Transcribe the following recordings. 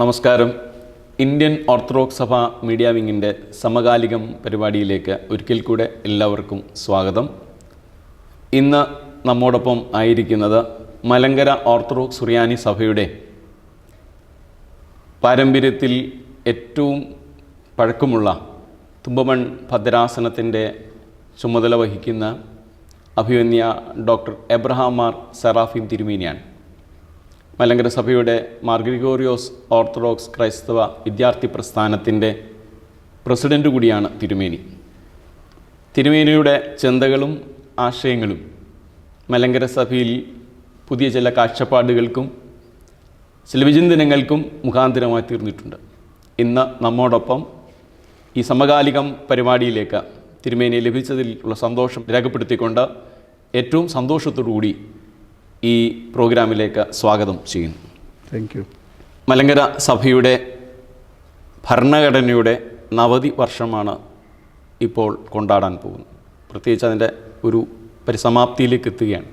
നമസ്കാരം. Indian orthodox സഭ media വിങ്ങിന്റെ സമകാലികം പരിപാടിയിലേക്ക് ഒരിക്കൽ കൂടെ എല്ലാവർക്കും സ്വാഗതം. ഇന്ന് നമ്മോടൊപ്പം ആയിരിക്കുന്നത് മലങ്കര ഓർത്തഡോക്സ് സുറിയാനി സഭയുടെ പാരമ്പര്യത്തിൽ ഏറ്റവും പഴക്കമുള്ള തുമ്പമൺ ഭദ്രാസനത്തിന്റെ ചുമതല വഹിക്കുന്ന അഭിമന്യ ഡോക്ടർ എബ്രഹാം മാർ സെറാഫിം തിരുമേനിയാണ്. മലങ്കര സഭയുടെ മാർഗ്രിഗോറിയോസ് ഓർത്തഡോക്സ് ക്രൈസ്തവ വിദ്യാർത്ഥി പ്രസ്ഥാനത്തിന്റെ പ്രസിഡന്റ് കൂടിയാണ് തിരുമേനി. തിരുമേനിയുടെ ചിന്തകളും ആശയങ്ങളും മലങ്കര സഭയിൽ പുതിയ ചില കാഴ്ചപ്പാടുകൾക്കും ചില വിചിന്തനങ്ങൾക്കും മുഖാന്തരമായി തീർന്നിട്ടുണ്ട്. ഇന്ന് നമ്മോടൊപ്പം ഈ സമകാലികം പരിപാടിയിലേക്ക് തിരുമേനിയെ ലഭിച്ചതിൽ ഉള്ള സന്തോഷം രേഖപ്പെടുത്തിക്കൊണ്ട് ഏറ്റവും സന്തോഷത്തോടുകൂടി ഈ പ്രോഗ്രാമിലേക്ക് സ്വാഗതം ചെയ്യുന്നു. താങ്ക് യു മലങ്കര സഭയുടെ ഭരണഘടനയുടെ നവതി വർഷമാണ് ഇപ്പോൾ കൊണ്ടാടാൻ പോകുന്നത്. പ്രത്യേകിച്ച് അതിന്റെ ഒരു പരിസമാപ്തിയിലേക്ക് എത്തുകയാണ്.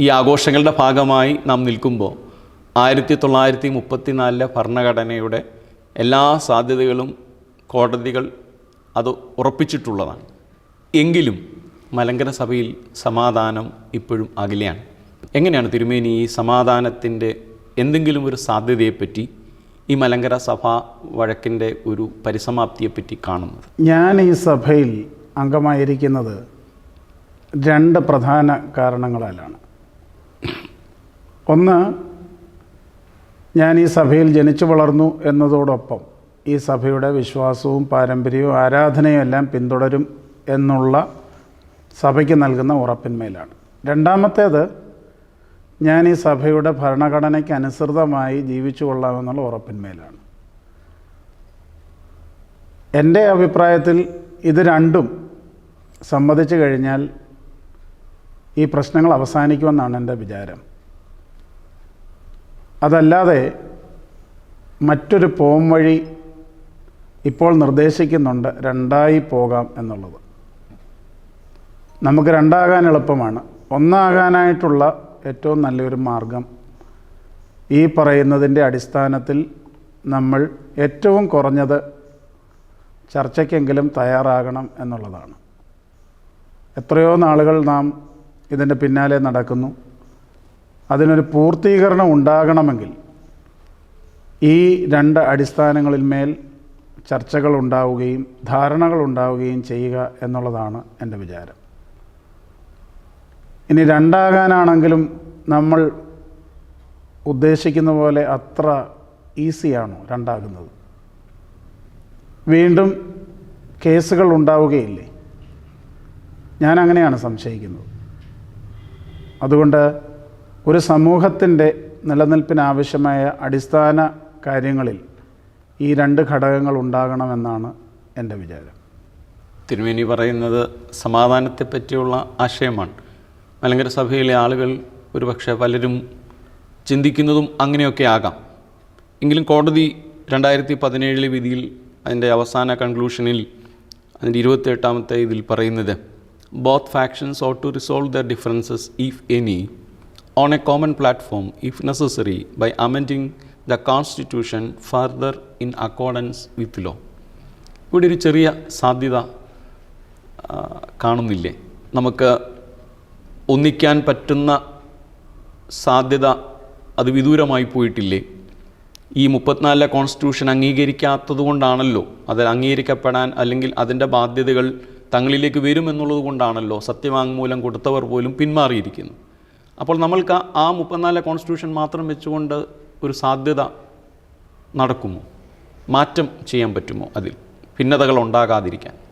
ഈ ആഘോഷങ്ങളുടെ ഭാഗമായി നാം നിൽക്കുമ്പോൾ ആയിരത്തി തൊള്ളായിരത്തി മുപ്പത്തിനാലിലെ ഭരണഘടനയുടെ എല്ലാ സാധ്യതകളും കോടതികൾ അത് ഉറപ്പിച്ചിട്ടുള്ളതാണ്. എങ്കിലും മലങ്കര സഭയിൽ സമാധാനം ഇപ്പോഴും അകലെയാണ്. എങ്ങനെയാണ് തിരുമേനി ഈ സമാധാനത്തിന്റെ എന്തെങ്കിലും ഒരു സാധ്യതയെപ്പറ്റി ഈ മലങ്കര സഭ വഴക്കിന്റെ ഒരു പരിസമാപ്തിയെപ്പറ്റി കാണുന്നത്? ഞാൻ ഈ സഭയിൽ അംഗമായിരിക്കുന്നത് രണ്ട് പ്രധാന കാരണങ്ങളാലാണ്. ഒന്ന് ഞാൻ ഈ സഭയിൽ ജനിച്ചു വളർന്നു എന്നതോടൊപ്പം ഈ സഭയുടെ വിശ്വാസവും പാരമ്പര്യവും ആരാധനയും എല്ലാം പിന്തുടരും എന്നുള്ള സഭയ്ക്ക് നൽകുന്ന ഉറപ്പിന്മേലാണ്. രണ്ടാമത്തേത് ഞാൻ ഈ സഭയുടെ ഭരണഘടനയ്ക്ക് അനുസൃതമായി ജീവിച്ചു കൊള്ളാമെന്നുള്ള ഉറപ്പിന്മേലാണ്. എന്റെ അഭിപ്രായത്തിൽ ഇത് രണ്ടും സമ്മതിച്ചു കഴിഞ്ഞാൽ ഈ പ്രശ്നങ്ങൾ അവസാനിക്കുമെന്നാണ് എന്റെ വിചാരം. അതല്ലാതെ മറ്റൊരു പോം വഴി ഇപ്പോൾ നിർദ്ദേശിക്കുന്നുണ്ട് രണ്ടായി പോകാം എന്നുള്ളത്. നമുക്ക് രണ്ടാകാൻ എളുപ്പമാണ്. ഒന്നാകാനായിട്ടുള്ള ഏറ്റവും നല്ലൊരു മാർഗം. ഈ പറയുന്നതിന്റെ അടിസ്ഥാനത്തിൽ നമ്മൾ ഏറ്റവും കുറഞ്ഞത് ചർച്ചയ്ക്കെങ്കിലും തയ്യാറാകണം എന്നുള്ളതാണ്. എത്രയോ നാളുകൾ നാം ഇതിന്റെ പിന്നാലെ നടക്കുന്നു. അതിനൊരു പൂർത്തീകരണം ഉണ്ടാകണമെങ്കിൽ ഈ രണ്ട് അടിസ്ഥാനങ്ങളിൽ മേൽ ചർച്ചകൾ ഉണ്ടാവുകയും ധാരണകൾ ഉണ്ടാവുകയും ചെയ്യുക എന്നുള്ളതാണ് എന്റെ വിചാരം. ഇനി രണ്ടാകാനാണെങ്കിലും നമ്മൾ ഉദ്ദേശിക്കുന്ന പോലെ അത്ര ഈസിയാണോ രണ്ടാകുന്നത്? വീണ്ടും കേസുകൾ ഉണ്ടാവുകയില്ലേ? ഞാൻ അങ്ങനെയാണ് സംശയിക്കുന്നത്. അതുകൊണ്ട് ഒരു സമൂഹത്തിന്റെ നിലനിൽപ്പിനാവശ്യമായ അടിസ്ഥാന കാര്യങ്ങളിൽ ഈ രണ്ട് ഘടകങ്ങൾ ഉണ്ടാകണമെന്നാണ് എന്റെ വിചാരം. തിരുമേനി പറയുന്നത് സമാധാനത്തെ പറ്റിയുള്ള ആശയമാണ്. മലങ്കര സഭയിലെ ആളുകൾ ഒരുപക്ഷെ പലരും ചിന്തിക്കുന്നതും അങ്ങനെയൊക്കെ ആകാം. എങ്കിലും കോടതി രണ്ടായിരത്തി പതിനേഴിലെ വിധിയിൽ അതിന്റെ അവസാന കൺക്ലൂഷനിൽ അതിന്റെ ഇരുപത്തെട്ടാമത്തെ ഇതിൽ പറയുന്നത് both factions ought to resolve their differences if any on a common platform if necessary by amending the constitution further in accordance with law ഇവിടെ ഒരു ചെറിയ സാധ്യത കാണുന്നില്ലേ? നമുക്ക് ഒന്നിക്കാൻ പറ്റുന്ന സാധ്യത അത് വിദൂരമായി പോയിട്ടില്ലേ? ഈ മുപ്പത്തിനാലിലെ കോൺസ്റ്റിറ്റ്യൂഷൻ അംഗീകരിക്കാത്തത് കൊണ്ടാണല്ലോ അത് അംഗീകരിക്കപ്പെടാൻ അല്ലെങ്കിൽ അതിന്റെ ബാധ്യതകൾ തങ്ങളിലേക്ക് വരുമെന്നുള്ളത് കൊണ്ടാണല്ലോ സത്യവാങ്മൂലം കൊടുത്തവർ പോലും പിന്മാറിയിരിക്കുന്നു. അപ്പോൾ നമ്മൾക്ക് ആ- മുപ്പത്തിനാലിലെ കോൺസ്റ്റിറ്റ്യൂഷൻ മാത്രം വെച്ചുകൊണ്ട് ഒരു സാധ്യത നടക്കുമോ? മാറ്റം ചെയ്യാൻ പറ്റുമോ അതിൽ? ഭിന്നതകൾ ഉണ്ടാകാതിരിക്കാൻ.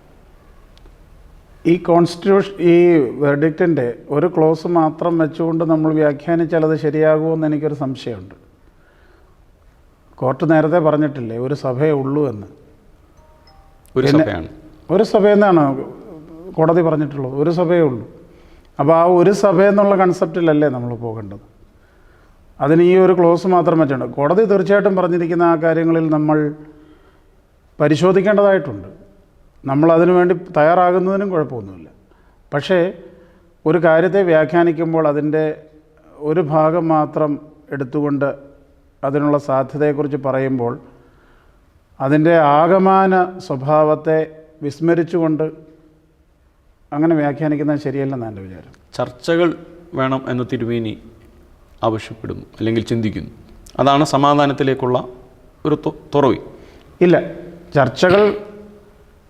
ഈ കോൺസ്റ്റിറ്റ്യൂഷൻ ഈ വെർഡിക്റ്റിന്റെ ഒരു ക്ലോസ് മാത്രം വെച്ചുകൊണ്ട് നമ്മൾ വ്യാഖ്യാനിച്ചാൽ അത് ശരിയാകുമെന്ന് എനിക്കൊരു സംശയമുണ്ട്. കോർട്ട് നേരത്തെ പറഞ്ഞിട്ടില്ലേ ഒരു സഭയേ ഉള്ളൂ എന്ന്. ഒരു സഭയാണ്. ഒരു സഭയെന്നാണ് കോടതി പറഞ്ഞിട്ടുള്ളത്. ഒരു സഭയേ ഉള്ളൂ. അപ്പോൾ ആ ഒരു സഭ എന്നുള്ള കൺസെപ്റ്റിലല്ലേ നമ്മൾ പോകേണ്ടത്. അതിന് ഈ ഒരു ക്ലോസ് മാത്രം വെച്ചുണ്ട് കോടതി തീർച്ചയായിട്ടും പറഞ്ഞിരിക്കുന്ന ആ കാര്യങ്ങളിൽ നമ്മൾ പരിശോധിക്കേണ്ടതായിട്ടുണ്ട്. നമ്മൾ അതിനു വേണ്ടി തയ്യാറാകുന്നതിനും കുഴപ്പമൊന്നുമില്ല. പക്ഷേ ഒരു കാര്യത്തെ വ്യാഖ്യാനിക്കുമ്പോൾ അതിന്റെ ഒരു ഭാഗം മാത്രം എടുത്തുകൊണ്ട് അതിനുള്ള സാധ്യതയെക്കുറിച്ച് പറയുമ്പോൾ അതിന്റെ ആകമാന സ്വഭാവത്തെ വിസ്മരിച്ചുകൊണ്ട് അങ്ങനെ വ്യാഖ്യാനിക്കുന്നത് ശരിയല്ലെന്നാണ് എന്റെ വിചാരം. ചർച്ചകൾ വേണം എന്ന് തിരുമേനി ആവശ്യപ്പെടുന്നു അല്ലെങ്കിൽ ചിന്തിക്കുന്നു. അതാണ് സമാധാനത്തിലേക്കുള്ള ഒരു തുറവി. ഇല്ല ചർച്ചകൾ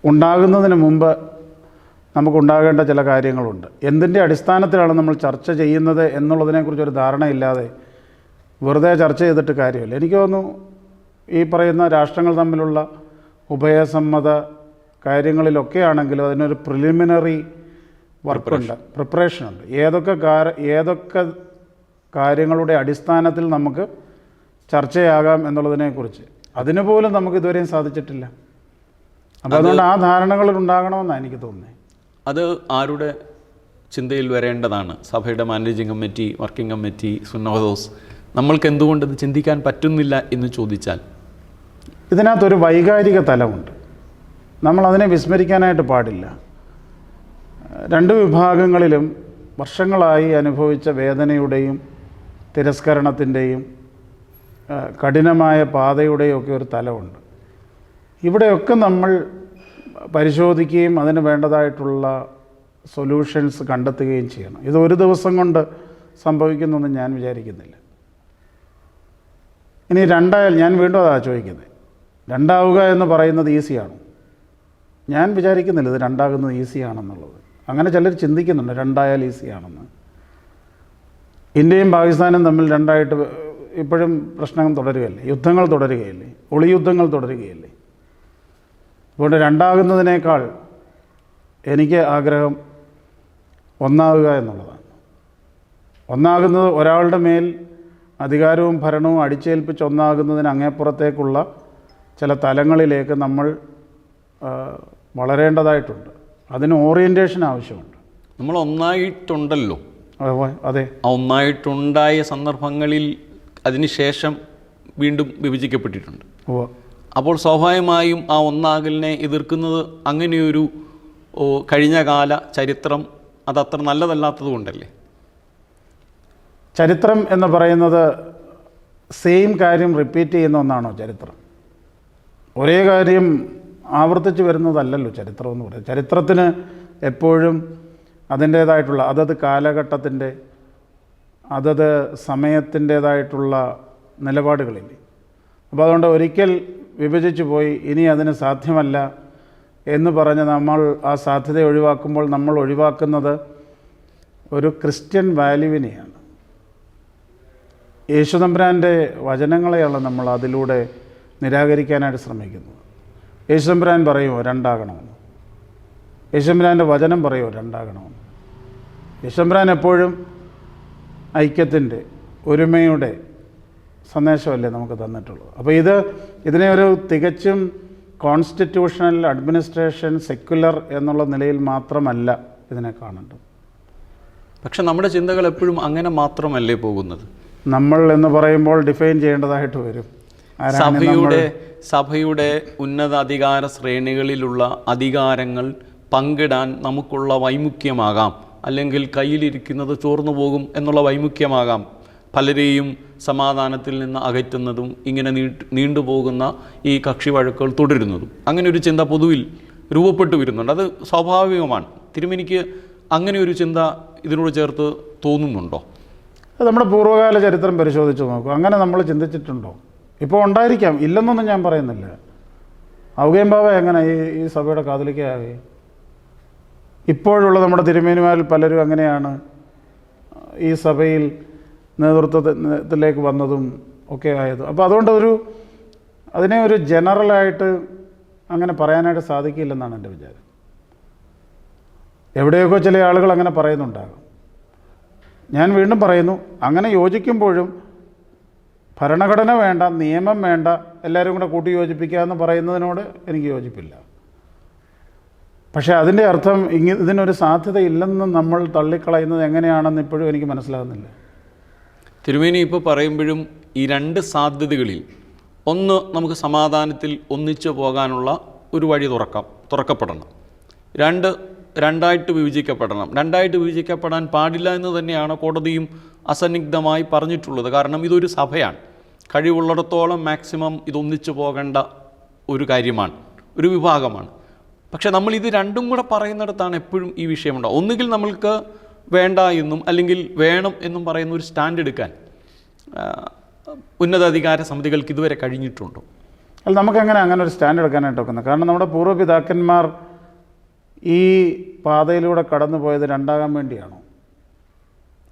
ഉണ്ടാകുന്നതിന് മുമ്പ് നമുക്കുണ്ടാകേണ്ട ചില കാര്യങ്ങളുണ്ട്. എന്തിന്റെ അടിസ്ഥാനത്തിലാണ് നമ്മൾ ചർച്ച ചെയ്യുന്നത് എന്നുള്ളതിനെക്കുറിച്ച് ഒരു ധാരണയില്ലാതെ വെറുതെ ചർച്ച ചെയ്തിട്ട് കാര്യമില്ല. എനിക്ക് തോന്നുന്നു ഈ പറയുന്ന രാഷ്ട്രങ്ങൾ തമ്മിലുള്ള ഉഭയസമ്മത കാര്യങ്ങളിലൊക്കെ ആണെങ്കിലും അതിനൊരു പ്രിലിമിനറി വർക്കുണ്ട് പ്രിപ്പറേഷനുണ്ട് ഏതൊക്കെ കാര ഏതൊക്കെ കാര്യങ്ങളുടെ അടിസ്ഥാനത്തിൽ നമുക്ക് ചർച്ചയാകാം എന്നുള്ളതിനെക്കുറിച്ച്. അതിനുപോലും നമുക്ക് ഇതുവരെയും സാധിച്ചിട്ടില്ല. അപ്പോൾ അതുകൊണ്ട് ആ ധാരണകൾ ഉണ്ടാകണമെന്നാണ് എനിക്ക് തോന്നുന്നത് അത് ആരുടെ ചിന്തയിൽ വരേണ്ടതാണ്? സഭയുടെ മാനേജിംഗ് കമ്മിറ്റി വർക്കിംഗ് കമ്മിറ്റി സുന്നോദോസ് നമ്മൾക്ക് എന്തുകൊണ്ട് ഇത് ചിന്തിക്കാൻ പറ്റുന്നില്ല എന്ന് ചോദിച്ചാൽ ഇതിനകത്തൊരു വൈകാരിക തലമുണ്ട്. നമ്മളതിനെ വിസ്മരിക്കാനായിട്ട് പാടില്ല. രണ്ട് വിഭാഗങ്ങളിലും വർഷങ്ങളായി അനുഭവിച്ച വേദനയുടെയും തിരസ്കരണത്തിന്റെയും കഠിനമായ പാതയുടെയും ഒക്കെ ഒരു തലമുണ്ട്. ഇവിടെയൊക്കെ നമ്മൾ പരിശോധിക്കുകയും അതിന് വേണ്ടതായിട്ടുള്ള സൊല്യൂഷൻസ് കണ്ടെത്തുകയും ചെയ്യണം. ഇത് ഒരു ദിവസം കൊണ്ട് സംഭവിക്കുന്നൊന്നും ഞാൻ വിചാരിക്കുന്നില്ല. ഇനി രണ്ടായാൽ ഞാൻ വീണ്ടും അതാ ചോദിക്കുന്നത്. രണ്ടാവുക എന്ന് പറയുന്നത് ഈസിയാണ്? ഞാൻ വിചാരിക്കുന്നില്ല ഇത് രണ്ടാകുന്നത് ഈസിയാണെന്നുള്ളത്. അങ്ങനെ ചിലർ ചിന്തിക്കുന്നുണ്ട് രണ്ടായാൽ ഈസിയാണെന്ന്. ഇന്ത്യയും പാകിസ്ഥാനും തമ്മിൽ രണ്ടായിട്ട് ഇപ്പോഴും പ്രശ്നങ്ങൾ തുടരുകയല്ലേ? യുദ്ധങ്ങൾ തുടരുകയല്ലേ? ഒളിയുദ്ധങ്ങൾ തുടരുകയല്ലേ? അതുകൊണ്ട് രണ്ടാകുന്നതിനേക്കാൾ എനിക്ക് ആഗ്രഹം ഒന്നാവുക എന്നുള്ളതാണ്. ഒന്നാകുന്നത് ഒരാളുടെ മേൽ അധികാരവും ഭരണവും അടിച്ചേൽപ്പിച്ച് ഒന്നാകുന്നതിന് അങ്ങേപ്പുറത്തേക്കുള്ള ചില തലങ്ങളിലേക്ക് നമ്മൾ വളരേണ്ടതായിട്ടുണ്ട്. അതിന് ഓറിയന്റേഷൻ ആവശ്യമുണ്ട്. നമ്മൾ ഒന്നായിട്ടുണ്ടല്ലോ. അതെ ഒന്നായിട്ടുണ്ടായ സന്ദർഭങ്ങളിൽ അതിനുശേഷം വീണ്ടും വിഭജിക്കപ്പെട്ടിട്ടുണ്ട്. ഉവ്വ്. അപ്പോൾ സ്വാഭാവികമായും ആ ഒന്നാകലിനെ എതിർക്കുന്നത് അങ്ങനെയൊരു കഴിഞ്ഞ കാല ചരിത്രം അതത്ര നല്ലതല്ലാത്തത് കൊണ്ടല്ലേ ചരിത്രം എന്ന് പറയുന്നത് സെയിം കാര്യം റിപ്പീറ്റ് ചെയ്യുന്ന ഒന്നാണോ ചരിത്രം? ഒരേ കാര്യം ആവർത്തിച്ച് വരുന്നതല്ലല്ലോ ചരിത്രം എന്ന് പറയുന്നത്. ചരിത്രത്തിന് എപ്പോഴും അതിന്റേതായിട്ടുള്ള അതത് കാലഘട്ടത്തിന്റെ അതത് സമയത്തിന്റേതായിട്ടുള്ള നിലപാടുകളില്ലേ? അപ്പോൾ അതുകൊണ്ട് ഒരിക്കൽ വിഭജിച്ചു പോയി ഇനി അതിന് സാധ്യമല്ല എന്ന് പറഞ്ഞ് നമ്മൾ ആ സാധ്യത ഒഴിവാക്കുമ്പോൾ നമ്മൾ ഒഴിവാക്കുന്നത് ഒരു ക്രിസ്ത്യൻ വാല്യുവിനെയാണ്. യേശുദമ്പുരാന്റെ വചനങ്ങളെയാണ് നമ്മൾ അതിലൂടെ നിരാകരിക്കാനായിട്ട് ശ്രമിക്കുന്നത്. യേശുദമ്പ്രാൻ പറയുമോ രണ്ടാകണമെന്ന്. യേശുദമ്പുരാന്റെ വചനം പറയുമോ രണ്ടാകണമെന്ന്. യേശുദമ്പ്രാൻ എപ്പോഴും ഐക്യത്തിന്റെ ഒരുമയുടെ സന്ദേശമല്ലേ നമുക്ക് തന്നിട്ടുള്ളത് അപ്പോൾ ഇത് ഇതിനെ ഒരു തികച്ചും കോൺസ്റ്റിറ്റ്യൂഷണൽ അഡ്മിനിസ്ട്രേഷൻ സെക്യുലർ എന്നുള്ള നിലയിൽ മാത്രമല്ല ഇതിനെ കാണേണ്ടത്. പക്ഷെ നമ്മുടെ ചിന്തകൾ എപ്പോഴും അങ്ങനെ മാത്രമല്ലേ പോകുന്നത്? നമ്മൾ എന്ന് പറയുമ്പോൾ ഡിഫൈൻ ചെയ്യേണ്ടതായിട്ട് വരും. സഭയുടെ സഭയുടെ ഉന്നത അധികാര ശ്രേണികളിലുള്ള അധികാരങ്ങൾ പങ്കിടാൻ നമുക്കുള്ള വൈമുഖ്യമാകാം. അല്ലെങ്കിൽ കയ്യിലിരിക്കുന്നത് ചോർന്നു പോകും എന്നുള്ള വൈമുഖ്യമാകാം. പലരെയും സമാധാനത്തിൽ നിന്ന് അകറ്റുന്നതും ഇങ്ങനെ നീണ്ടുപോകുന്ന ഈ കക്ഷി വഴക്കുകൾ തുടരുന്നതും. അങ്ങനെ ഒരു ചിന്ത പൊതുവിൽ രൂപപ്പെട്ടു വരുന്നുണ്ട്. അത് സ്വാഭാവികമാണ്. തിരുമേനിക്ക് അങ്ങനെ ഒരു ചിന്ത ഇതിനോട് ചേർത്ത് തോന്നുന്നുണ്ടോ? നമ്മുടെ പൂർവകാല ചരിത്രം പരിശോധിച്ച് നോക്കും. അങ്ങനെ നമ്മൾ ചിന്തിച്ചിട്ടുണ്ടോ? ഇപ്പോൾ ഉണ്ടായിരിക്കാം. ഇല്ലെന്നൊന്നും ഞാൻ പറയുന്നില്ല. ഔകയം ബാബ എങ്ങനെ ഈ ഈ സഭയുടെ കാതലിക്കാകെ ഇപ്പോഴുള്ള നമ്മുടെ തിരുമേനിമാരിൽ പലരും അങ്ങനെയാണ് ഈ സഭയിൽ നേതൃത്വത്തിലേക്ക് വന്നതും ഒക്കെ ആയത്. അപ്പോൾ അതുകൊണ്ട് ഒരു അതിനെ ഒരു ജനറലായിട്ട് അങ്ങനെ പറയാനായിട്ട് സാധിക്കില്ലെന്നാണ് എന്റെ വിചാരം. എവിടെയൊക്കെ ചില ആളുകൾ അങ്ങനെ പറയുന്നുണ്ടാകും. ഞാൻ വീണ്ടും പറയുന്നു അങ്ങനെ യോജിക്കുമ്പോഴും ഭരണഘടന വേണ്ട നിയമം വേണ്ട എല്ലാവരും കൂടെ കൂട്ടി യോജിപ്പിക്കുക എന്ന് പറയുന്നതിനോട് എനിക്ക് യോജിപ്പില്ല. പക്ഷേ അതിന്റെ അർത്ഥം ഇങ്ങ ഇതിനൊരു സാധ്യത ഇല്ലെന്ന് നമ്മൾ തള്ളിക്കളയുന്നത് എങ്ങനെയാണെന്ന് ഇപ്പോഴും എനിക്ക് മനസ്സിലാകുന്നില്ല. തിരുമേനി ഇപ്പോൾ പറയുമ്പോഴും ഈ രണ്ട് സാധ്യതകളിൽ ഒന്ന് നമുക്ക് സമാധാനത്തിൽ ഒന്നിച്ചു പോകാനുള്ള ഒരു വഴി തുറക്കാം തുറക്കപ്പെടണം. രണ്ട് രണ്ടായിട്ട് വിഭജിക്കപ്പെടണം. രണ്ടായിട്ട് വിഭജിക്കപ്പെടാൻ പാടില്ല എന്ന് തന്നെയാണ് കോടതിയും അസന്നിഗ്ധമായി പറഞ്ഞിട്ടുള്ളത്. കാരണം ഇതൊരു സഭയാണ്. കഴിവുള്ളിടത്തോളം മാക്സിമം ഇതൊന്നിച്ചു പോകേണ്ട ഒരു കാര്യമാണ് ഒരു വിഭാഗമാണ്. പക്ഷേ നമ്മൾ ഇത് രണ്ടും കൂടെ പറയുന്നിടത്താണ് എപ്പോഴും ഈ വിഷയമുണ്ടാവും ഒന്നുകിൽ നമ്മൾക്ക് വേണ്ട എന്നും അല്ലെങ്കിൽ വേണം എന്നും പറയുന്ന ഒരു സ്റ്റാൻഡ് എടുക്കാൻ ഉന്നതാധികാര സമിതികൾക്ക് ഇതുവരെ കഴിഞ്ഞിട്ടുണ്ടോ? അല്ല നമുക്കെങ്ങനെ അങ്ങനെ ഒരു സ്റ്റാൻഡ് എടുക്കാനായിട്ട് ഒക്കുന്നത് കാരണം നമ്മുടെ പൂർവപിതാക്കന്മാർ ഈ പാതയിലൂടെ കടന്നു പോയത് രണ്ടാകാൻ വേണ്ടിയാണോ?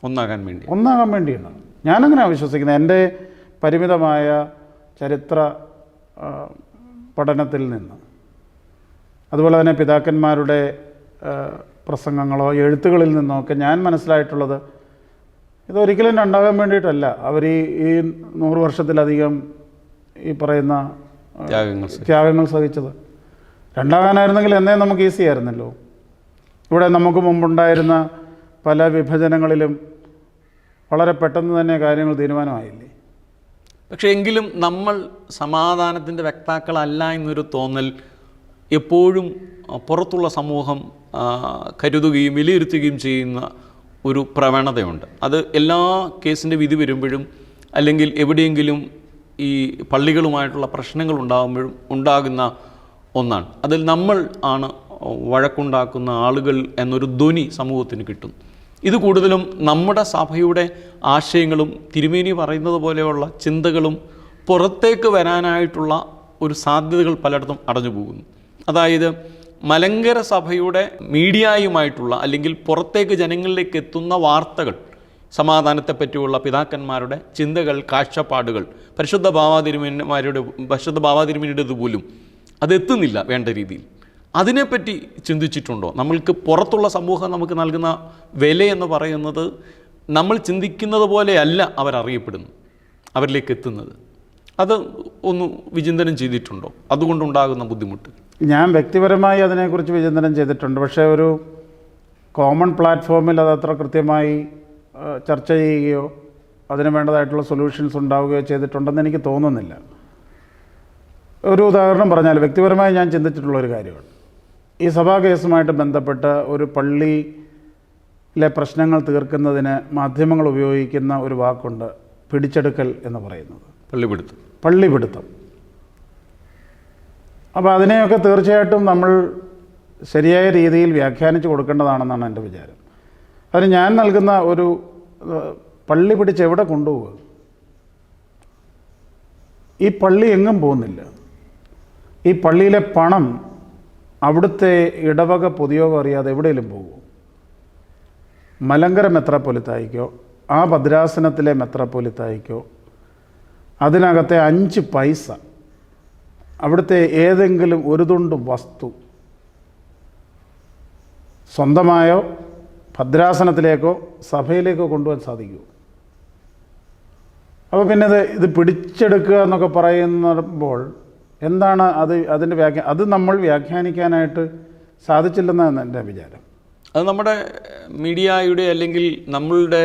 ഒന്നാകാൻ വേണ്ടി. ഒന്നാകാൻ വേണ്ടിയാണ്. ഞാനങ്ങനെ വിശ്വസിക്കുന്നത്. എന്റെ പരിമിതമായ ചരിത്ര പഠനത്തിൽ നിന്ന്. അതുപോലെ തന്നെ പിതാക്കന്മാരുടെ പ്രസംഗങ്ങളോ എഴുത്തുകളിൽ നിന്നോ ഒക്കെ ഞാൻ മനസ്സിലായിട്ടുള്ളത് ഇതൊരിക്കലും രണ്ടാകാൻ വേണ്ടിയിട്ടല്ല. അവർ ഈ ഈ നൂറ് വർഷത്തിലധികം ഈ പറയുന്ന ത്യാഗങ്ങൾ സഹിച്ചത്. രണ്ടാകാനായിരുന്നെങ്കിൽ എന്നേ നമുക്ക് ഈസി ആയിരുന്നല്ലോ. ഇവിടെ നമുക്ക് മുമ്പുണ്ടായിരുന്ന പല വിഭജനങ്ങളിലും വളരെ പെട്ടെന്ന് തന്നെ കാര്യങ്ങൾ തീരുമാനമായില്ലേ? പക്ഷേ എങ്കിലും നമ്മൾ സമാധാനത്തിന്റെ വ്യക്താക്കളല്ല എന്നൊരു തോന്നൽ എപ്പോഴും പുറത്തുള്ള സമൂഹം കരുതുകയും വിലയിരുത്തുകയും ചെയ്യുന്ന ഒരു പ്രവണതയുണ്ട്. അത് എല്ലാ കേസിന്റെ വിധി വരുമ്പോഴും അല്ലെങ്കിൽ എവിടെയെങ്കിലും ഈ പള്ളികളുമായിട്ടുള്ള പ്രശ്നങ്ങൾ ഉണ്ടാകുമ്പോഴും ഉണ്ടാകുന്ന ഒന്നാണ്. അതിൽ നമ്മൾ ആണ് വഴക്കുണ്ടാക്കുന്ന ആളുകൾ എന്നൊരു ധ്വനി സമൂഹത്തിന് കിട്ടും. ഇത് കൂടുതലും നമ്മുടെ സഭയുടെ ആശയങ്ങളും തിരുമേനി പറയുന്നത് പോലെയുള്ള ചിന്തകളും പുറത്തേക്ക് വരാനായിട്ടുള്ള ഒരു സാധ്യതകൾ പലയിടത്തും അടഞ്ഞു പോകുന്നു. അതായത് മലങ്കര സഭയുടെ മീഡിയയുമായിട്ടുള്ള അല്ലെങ്കിൽ പുറത്തേക്ക് ജനങ്ങളിലേക്ക് എത്തുന്ന വാർത്തകൾ സമാധാനത്തെ പറ്റിയുള്ള പിതാക്കന്മാരുടെ ചിന്തകൾ കാഴ്ചപ്പാടുകൾ പരിശുദ്ധ ഭാവാതിരുമന്മാരുടെ പരിശുദ്ധ ഭാവാതിരുമനിയുടേത് പോലും അത് എത്തുന്നില്ല വേണ്ട രീതിയിൽ. അതിനെപ്പറ്റി ചിന്തിച്ചിട്ടുണ്ടോ? നമ്മൾക്ക് പുറത്തുള്ള സമൂഹം നമുക്ക് നൽകുന്ന വില എന്ന് പറയുന്നത് നമ്മൾ ചിന്തിക്കുന്നത് പോലെയല്ല അവരറിയപ്പെടുന്നു അവരിലേക്ക് എത്തുന്നത്. അത് ഒന്ന് വിചിന്തനം ചെയ്തിട്ടുണ്ടോ? അതുകൊണ്ടുണ്ടാകുന്ന ബുദ്ധിമുട്ട്. ഞാൻ വ്യക്തിപരമായി അതിനെക്കുറിച്ച് വിചിന്തനം ചെയ്തിട്ടുണ്ട്. പക്ഷേ ഒരു കോമൺ പ്ലാറ്റ്ഫോമിൽ അത് അത്ര കൃത്യമായി ചർച്ച ചെയ്യുകയോ അതിന് വേണ്ടതായിട്ടുള്ള സൊല്യൂഷൻസ് ഉണ്ടാവുകയോ ചെയ്തിട്ടുണ്ടെന്ന് എനിക്ക് തോന്നുന്നില്ല. ഒരു ഉദാഹരണം പറഞ്ഞാൽ വ്യക്തിപരമായി ഞാൻ ചിന്തിച്ചിട്ടുള്ള ഒരു കാര്യമാണ്. ഈ സഭാ കേസുമായിട്ട് ബന്ധപ്പെട്ട് ഒരു പള്ളിയിലെ പ്രശ്നങ്ങൾ തീർക്കുന്നതിന് മാധ്യമങ്ങൾ ഉപയോഗിക്കുന്ന ഒരു വാക്കുണ്ട് പിടിച്ചെടുക്കൽ എന്ന് പറയുന്നത്. പള്ളിപിടുത്തം. പള്ളിപിടുത്തം. അപ്പോൾ അതിനെയൊക്കെ തീർച്ചയായിട്ടും നമ്മൾ ശരിയായ രീതിയിൽ വ്യാഖ്യാനിച്ച് കൊടുക്കേണ്ടതാണെന്നാണ് എന്റെ വിചാരം. അതിന് ഞാൻ നൽകുന്ന ഒരു പള്ളി പിടിച്ച് എവിടെ കൊണ്ടുപോവുക? ഈ പള്ളി എങ്ങും പോകുന്നില്ല. ഈ പള്ളിയിലെ പണം അവിടുത്തെ ഇടവക പൊതുയോഗം അറിയാതെ എവിടെയെങ്കിലും പോകുമോ? മലങ്കര മെത്രാപ്പൊലിത്തായിക്കോ ആ ഭദ്രാസനത്തിലെ മെത്രാപ്പൊലിത്തായിക്കോ അതിനകത്തെ അഞ്ച് പൈസ. അവിടുത്തെ ഏതെങ്കിലും ഒരു തുണ്ട് വസ്തു സ്വന്തമായോ ഭദ്രാസനത്തിലേക്കോ സഭയിലേക്കോ കൊണ്ടുപോകാൻ സാധിക്കുമോ? അപ്പോൾ പിന്നെ ഇത് ഇത് പിടിച്ചെടുക്കുക എന്നൊക്കെ പറയുമ്പോൾ എന്താണ് അത് അതിന്റെ വ്യാഖ്യാ അത് നമ്മൾ വ്യാഖ്യാനിക്കാനായിട്ട് സാധിച്ചില്ലെന്നാണ് എന്റെ വിചാരം. അത് നമ്മുടെ മീഡിയയുടെ അല്ലെങ്കിൽ നമ്മളുടെ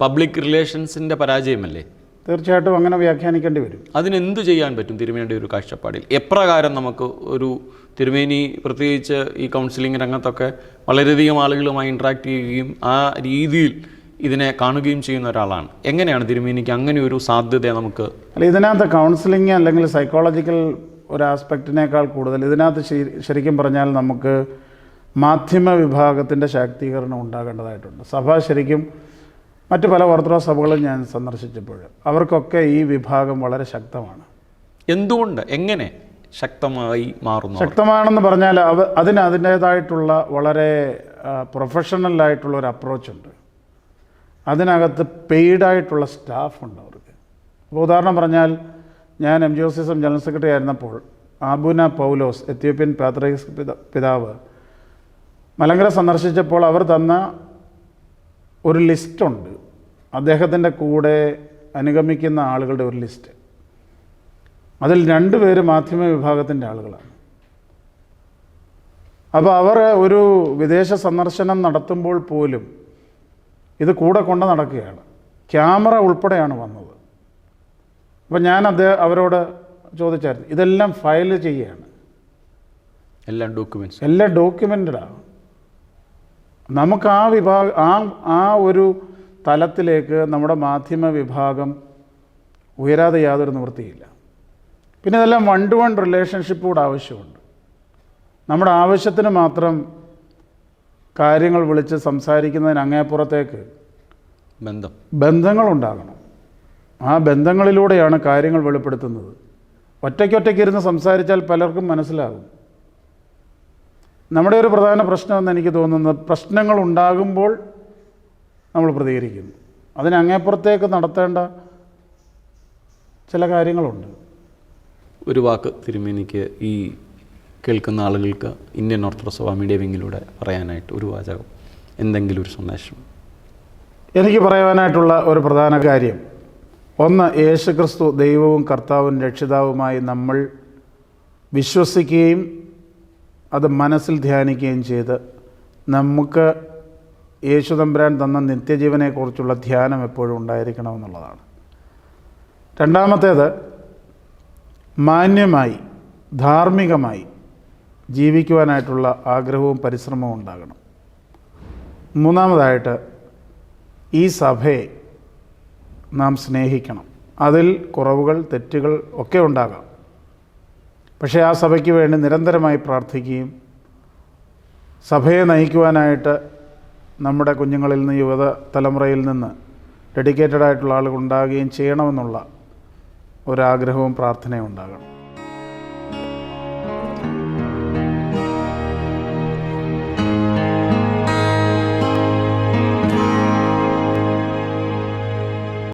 പബ്ലിക് റിലേഷൻസിന്റെ പരാജയമല്ലേ? തീർച്ചയായിട്ടും അങ്ങനെ വ്യാഖ്യാനിക്കേണ്ടി വരും. അതിനെന്ത് ചെയ്യാൻ പറ്റും തിരുമേനിയുടെ ഒരു കാഴ്ചപ്പാടിൽ? എപ്രകാരം നമുക്ക് ഒരു തിരുമേനി പ്രത്യേകിച്ച് ഈ കൗൺസിലിംഗ് രംഗത്തൊക്കെ വളരെയധികം ആളുകളുമായി ഇൻട്രാക്ട് ചെയ്യുകയും ആ രീതിയിൽ ഇതിനെ കാണുകയും ചെയ്യുന്ന ഒരാളാണ്. എങ്ങനെയാണ് തിരുമേനിക്ക് അങ്ങനെ ഒരു സാധ്യത നമുക്ക് അല്ല ഇതിനകത്ത് കൗൺസിലിംഗ് അല്ലെങ്കിൽ സൈക്കോളജിക്കൽ ഒരു ആസ്പെക്റ്റിനേക്കാൾ കൂടുതൽ ഇതിനകത്ത് ശരിക്കും പറഞ്ഞാൽ നമുക്ക് മാധ്യമ വിഭാഗത്തിന്റെ ശാക്തീകരണം ഉണ്ടാകേണ്ടതായിട്ടുണ്ട്. സഭ ശരിക്കും മറ്റ് പല ഓർത്തഡോക്സ് സഭകളും ഞാൻ സന്ദർശിച്ചപ്പോൾ അവർക്കൊക്കെ ഈ വിഭാഗം വളരെ ശക്തമാണ്. എന്തുകൊണ്ട്? എങ്ങനെ ശക്തമായി മാറുന്നു? ശക്തമാണെന്ന് പറഞ്ഞാൽ അവ അതിന് അതിന്റേതായിട്ടുള്ള വളരെ പ്രൊഫഷണലായിട്ടുള്ള ഒരു അപ്രോച്ചുണ്ട് അതിനകത്ത് പെയ്ഡായിട്ടുള്ള സ്റ്റാഫുണ്ട് അവർക്ക്. അപ്പോൾ ഉദാഹരണം പറഞ്ഞാൽ ഞാൻ M G M general secretary ആയിരുന്നപ്പോൾ ആബുന പൗലോസ് എത്യോപ്യൻ പാത്രിക് പിതാവ് മലങ്കര സന്ദർശിച്ചപ്പോൾ അവർ തന്ന ഒരു ലിസ്റ്റുണ്ട്. അദ്ദേഹത്തിന്റെ കൂടെ അനുഗമിക്കുന്ന ആളുകളുടെ ഒരു ലിസ്റ്റ്. അതിൽ രണ്ട് പേര് മാധ്യമ വിഭാഗത്തിന്റെ ആളുകളാണ്. അപ്പോൾ അവർ ഒരു വിദേശ സന്ദർശനം നടത്തുമ്പോൾ പോലും ഇത് കൂടെ കൊണ്ട് നടക്കുകയാണ്. ക്യാമറ ഉൾപ്പെടെയാണ് വന്നത്. അപ്പോൾ ഞാൻ അദ്ദേഹം അവരോട് ചോദിച്ചായിരുന്നു ഇതെല്ലാം ഫയൽ ചെയ്യുകയാണ് എല്ലാം ഡോക്യുമെന്റ്സ്. എല്ലാം ഡോക്യുമെന്റഡാണ് നമുക്ക് ആ വിഭാഗ ആ ആ ഒരു തലത്തിലേക്ക് നമ്മുടെ മാധ്യമ വിഭാഗം ഉയരാതെ യാതൊരു നിവൃത്തിയില്ല. പിന്നെ ഇതെല്ലാം വൺ ടു വൺ റിലേഷൻഷിപ്പ് കൂടെ ആവശ്യമുണ്ട്. നമ്മുടെ ആവശ്യത്തിന് മാത്രം കാര്യങ്ങൾ വിളിച്ച് സംസാരിക്കുന്നതിന് അങ്ങേപ്പുറത്തേക്ക് ബന്ധം. ബന്ധങ്ങളുണ്ടാകണം. ആ ബന്ധങ്ങളിലൂടെയാണ് കാര്യങ്ങൾ വെളിപ്പെടുത്തുന്നത്. ഒറ്റയ്ക്കൊറ്റയ്ക്ക് ഇരുന്ന് സംസാരിച്ചാൽ പലർക്കും മനസ്സിലാകും. നമ്മുടെ ഒരു പ്രധാന പ്രശ്നമെന്ന് എനിക്ക് തോന്നുന്നത് പ്രശ്നങ്ങൾ ഉണ്ടാകുമ്പോൾ നമ്മൾ പ്രതികരിക്കുന്നു. അതിനങ്ങേപ്പുറത്തേക്ക് നടത്തേണ്ട ചില കാര്യങ്ങളുണ്ട്. ഒരു വാക്ക് തിരുമേനിക്ക് ഈ കേൾക്കുന്ന ആളുകൾക്ക് ഇന്ത്യൻ ഓർത്തഡോക്സ് സഭ മീഡിയ വിങ്ങിലൂടെ പറയാനായിട്ട് ഒരു വാചകം എന്തെങ്കിലും ഒരു സന്ദേശം? എനിക്ക് പറയാനായിട്ടുള്ള ഒരു പ്രധാന കാര്യം ഒന്ന് യേശുക്രിസ്തു ദൈവവും കർത്താവും രക്ഷിതാവുമായി നമ്മൾ വിശ്വസിക്കുകയും അത് മനസ്സിൽ ധ്യാനിക്കുകയും ചെയ്ത് നമുക്ക് യേശുതമ്പുരാൻ തന്ന നിത്യജീവനെക്കുറിച്ചുള്ള ധ്യാനം എപ്പോഴും ഉണ്ടായിരിക്കണമെന്നുള്ളതാണ്. രണ്ടാമത്തേത് മാന്യമായി ധാർമ്മികമായി ജീവിക്കുവാനായിട്ടുള്ള ആഗ്രഹവും പരിശ്രമവും ഉണ്ടാകണം. മൂന്നാമതായിട്ട് ഈ സഭയെ നാം സ്നേഹിക്കണം. അതിൽ കുറവുകൾ തെറ്റുകൾ ഒക്കെ ഉണ്ടാകാം. പക്ഷേ ആ സഭയ്ക്ക് വേണ്ടി നിരന്തരമായി പ്രാർത്ഥിക്കുകയും സഭയെ നയിക്കുവാനായിട്ട് നമ്മുടെ കുഞ്ഞുങ്ങളിൽ നിന്ന് യുവത തലമുറയിൽ നിന്ന് ഡെഡിക്കേറ്റഡ് ആയിട്ടുള്ള ആളുകൾ ഉണ്ടാകുകയും ചെയ്യണമെന്നുള്ള ഒരാഗ്രഹവും പ്രാർത്ഥനയും ഉണ്ടാകണം.